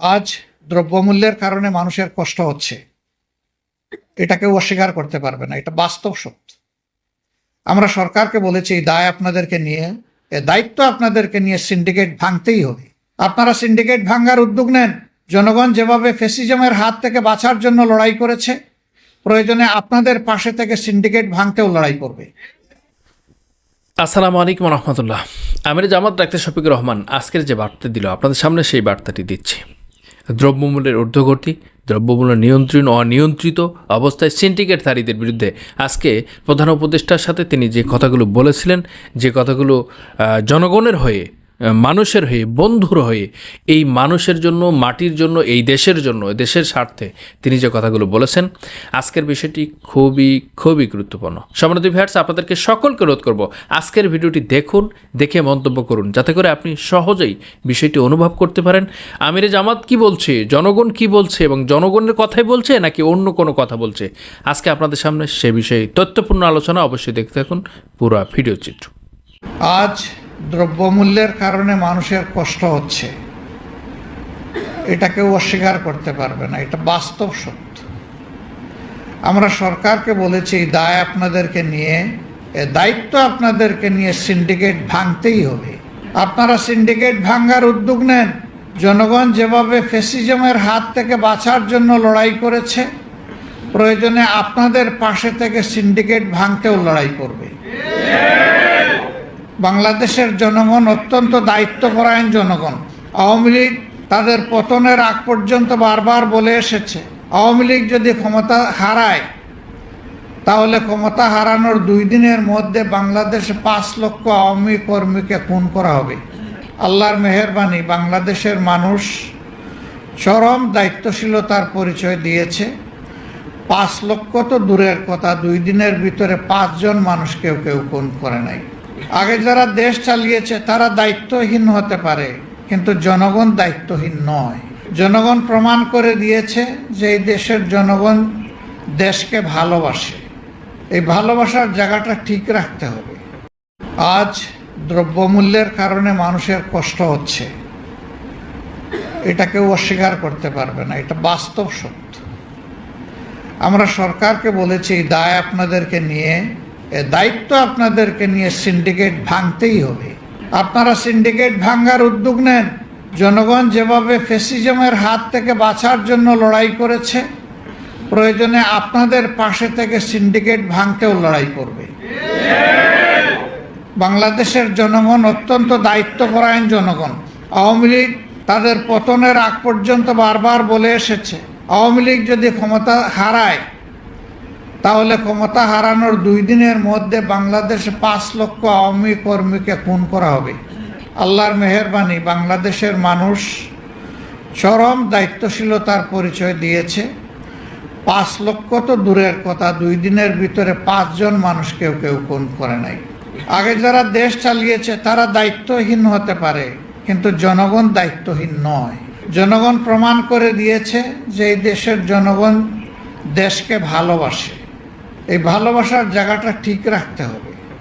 আজ দ্রব্যমূল্যের কারণে মানুষের কষ্ট হচ্ছে। এটা কেউ অস্বীকার করতে পারবে না, এটা বাস্তব সত্য। আমরা সরকারকে বলেছি, এই দায় আপনাদেরকে নিয়ে দায়িত্ব আপনাদেরকে নিয়ে সিন্ডিকেট ভাঙতেই হবে। আপনারা সিন্ডিকেট ভাঙার উদ্যোগ নেন। জনগণ যেভাবে ফেসিজমের হাত থেকে বাঁচার জন্য লড়াই করেছে, প্রয়োজনে আপনাদের পাশে থেকে সিন্ডিকেট ভাঙতেও লড়াই করবে। আসসালামু আলাইকুম রহমতুল্লাহ। আমির জামাত ডাক্তার শফিকুর রহমান আজকের যে বার্তা দিল, আপনাদের সামনে সেই বার্তাটি দিচ্ছি। দ্রব্যমূল্যের ঊর্ধ্বগতি, দ্রব্যমূল্য নিয়ন্ত্রণ অনিয়ন্ত্রিত অবস্থায় সিন্ডিকেটধারীদের বিরুদ্ধে। আজকে প্রধান উপদেষ্টার সাথে তিনি যে কথাগুলো বলেছিলেন, যে কথাগুলো জনগণের হয়ে মানুষের হয়ে, বন্ধুর হয়ে, এই মানুষের জন্য, মাটির জন্য, এই দেশের জন্য, দেশের স্বার্থে তিনি যে কথাগুলো বলেছেন, আজকের বিষয়টি খুবই খুবই গুরুত্বপূর্ণ। সম্মানিত ভিহার্স আপনাদেরকে সকলকে অনুরোধ করব, আজকের ভিডিওটি দেখুন, দেখে মন্তব্য করুন, যাতে করে আপনি সহজেই বিষয়টি অনুভব করতে পারেন। আমিরে জামাত কি বলছে, জনগণ কি বলছে, এবং জনগণের কথাই বলছে, নাকি অন্য কোনো কথা বলছে? আজকে আপনাদের সামনে সে বিষয়ে তথ্যপূর্ণ আলোচনা অবশ্যই দেখতে থাকুন পুরো ভিডিও চিত্র। আজ দ্রব্যমূল্যের কারণে মানুষের কষ্ট হচ্ছে। এটা কেউ অস্বীকার করতে পারবে না, এটা বাস্তব সত্য। আমরা সরকারকে বলেছি, এই দায় আপনাদেরকে নিয়ে দায়িত্ব আপনাদেরকে নিয়ে সিন্ডিকেট ভাঙতেই হবে। আপনারা সিন্ডিকেট ভাঙার উদ্যোগ নেন। জনগণ যেভাবে ফেসিজমের হাত থেকে বাঁচার জন্য লড়াই করেছে, প্রয়োজনে আপনাদের পাশে থেকে সিন্ডিকেট ভাঙতেও লড়াই করবে। বাংলাদেশের জনগণ অত্যন্ত দায়িত্বপরায়ণ জনগণ। আওয়ামী লীগ তাদের পতনের আগ পর্যন্ত বারবার বলে এসেছে, আওয়ামী লীগ যদি ক্ষমতা হারায়, তাহলে ক্ষমতা হারানোর দুই দিনের মধ্যে বাংলাদেশে পাঁচ লক্ষ আওয়ামী কর্মীকে খুন করা হবে। আল্লাহর মেহরবানি, বাংলাদেশের মানুষ চরম দায়িত্বশীলতার পরিচয় দিয়েছে। পাঁচ লক্ষ তো দূরের কথা, দুই দিনের ভিতরে পাঁচজন মানুষ কেউ কেউ খুন করে নাই। আগে যারা দেশ চালিয়েছে, তারা দায়িত্বহীন হতে পারে, কিন্তু জনগণ দায়িত্বহীন নয়। জনগণ প্রমাণ করে দিয়েছে যে এই দেশের জনগণ দেশকে ভালোবাসে। এই ভালোবাসার জায়গাটা ঠিক রাখতে হবে। আজ দ্রব্যমূল্যের কারণে মানুষের কষ্ট হচ্ছে। এটা কেউ অস্বীকার করতে পারবে না, এটা বাস্তব সত্য। আমরা সরকারকে বলেছি দায় আপনাদেরকে নিয়ে এ দায়িত্ব আপনাদেরকে নিয়ে সিন্ডিকেট ভাঙতেই হবে। আপনারা সিন্ডিকেট ভাঙ্গার উদ্যোগ নেন। জনগণ যেভাবে ফেসিজমের হাত থেকে বাঁচার জন্য লড়াই করেছে, প্রয়োজনে আপনাদের পাশে থেকে সিন্ডিকেট ভাঙতেও লড়াই করবে। বাংলাদেশের জনগণ অত্যন্ত দায়িত্বপরায়ণ জনগণ। আওয়ামী লীগ তাদের পতনের আগ পর্যন্ত বারবার বলে এসেছে। আওয়ামী লীগ যদি ক্ষমতা হারায় তাহলে ক্ষমতা হারানোর দুই দিনের মধ্যে বাংলাদেশে পাঁচ লক্ষ আওয়ামী কর্মীকে খুন করা হবে। আল্লাহর মেহরবানি, বাংলাদেশের মানুষ চরম দায়িত্বশীলতার পরিচয় দিয়েছে। পাঁচ লক্ষ তো দূরের কথা, দুই দিনের ভিতরে পাঁচজন মানুষ কেউ কেউ খুন করে নাই। আগে যারা দেশ চালিয়েছে, তারা দায়িত্বহীন হতে পারে, কিন্তু জনগণ দায়িত্বহীন নয়। জনগণ প্রমাণ করে দিয়েছে যে এই দেশের জনগণ দেশকে ভালোবাসে। এই ভালোবাসার জায়গাটা ঠিক রাখতে হবে।